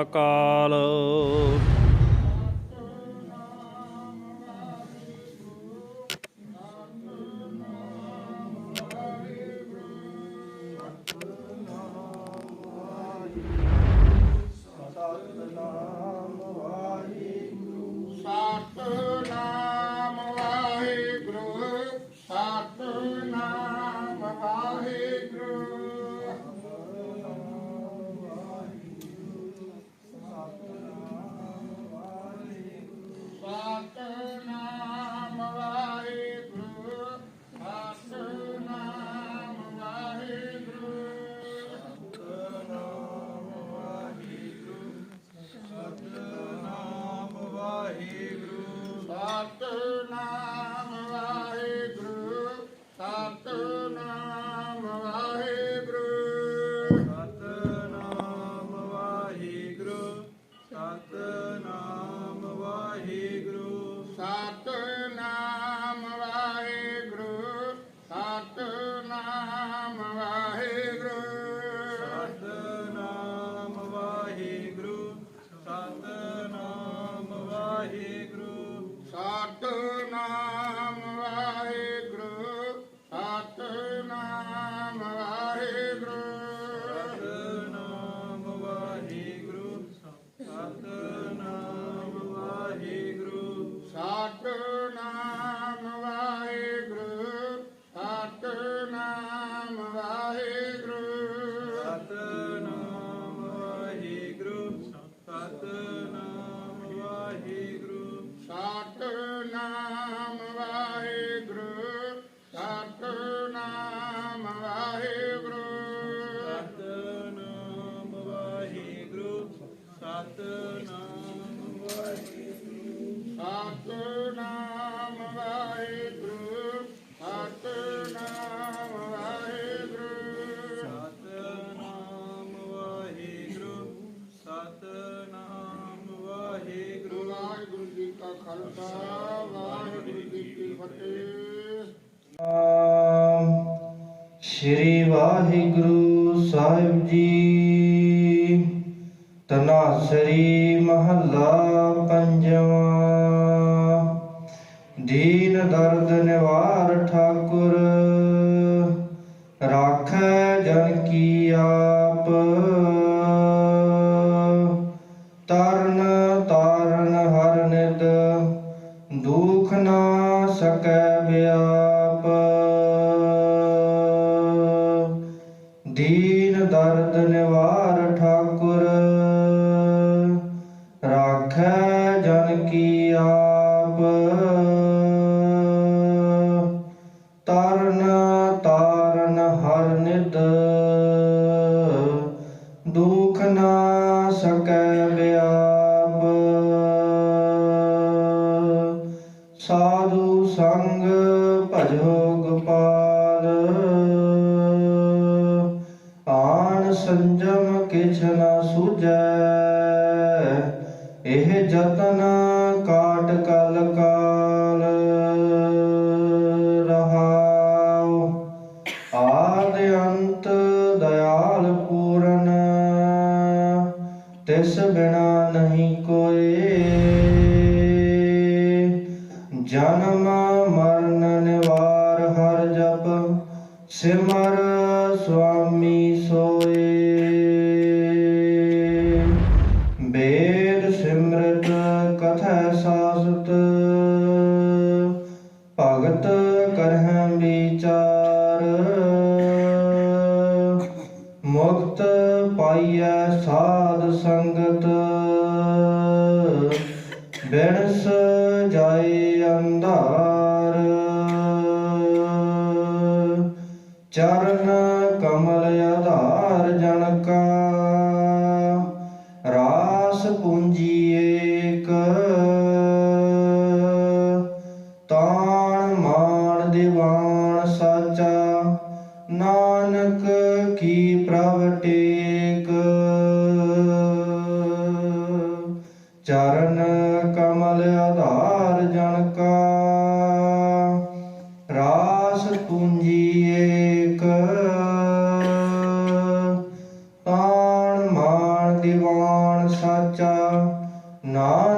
ਅਕਾਲ Sure. Waheguru Khalsa Waheguru ji ਕੀ ਫਤਿਹ ਸ਼੍ਰੀ ਵਾਹਿਗੁਰੂ ਸਾਹਿਬ ਜੀ, ਤਨਾਸਰੀ ਮਹੱਲਾ ਪੰਜਵਾਂ। ਦੀਨ ਦਰਦ ਨਿਵਾਰ ਠਾਕੁਰ, ਰਾਖੈ ਜਨ ਕੀ ਦੁਖ ਨਾ ਸਕੈ ਵਿਆਪ ਸਾਧੂ ਸੰਗ ਭਜੋ ਗੋਪਾਲ। ਆਨ ਸੰਜਮ ਕਿਛ ਨ ਸੂਝੈ, ਇਹ ਜਤਨ ਕਾਟ ਕਲ ਕਾਲ ਰਹਾਉ। ਆਦ ਅੰਤ ਦਇਆਲ ਪੂਰਨ, ਤਿਸ ਬਿਨਾ ਨਹੀਂ ਕੋਏ ਜਨਮ ਮਰਨ ਨਿਵਾਰ ਹਰ ਜਪ, ਸਿਮਰ ਸੁਆਮੀ ਸੋਏ। ਵੇਦ ਸਿਮਰਤ ਕਥੈ ਸਾਸਤ, ਭਗਤ ਕਰਹਿ ਵਿਚਾਰ। ਮੁਕਤ ਪਾਈਐ ਸਾਧ ਸੰਗਤ ਚਰਨ ਕਮਲ ਆਧਾਰ ਜਨ ਕਾ ਰਾਸ ਪੂੰਜੀ ਏਕ। ਤਾਣ ਮਾਨ ਦੀਵਾਨ ਸਾਚਾ, ਨਾਨਕ ਕੀ ਪ੍ਰਭ ਟੇਕ। ਚਰਨ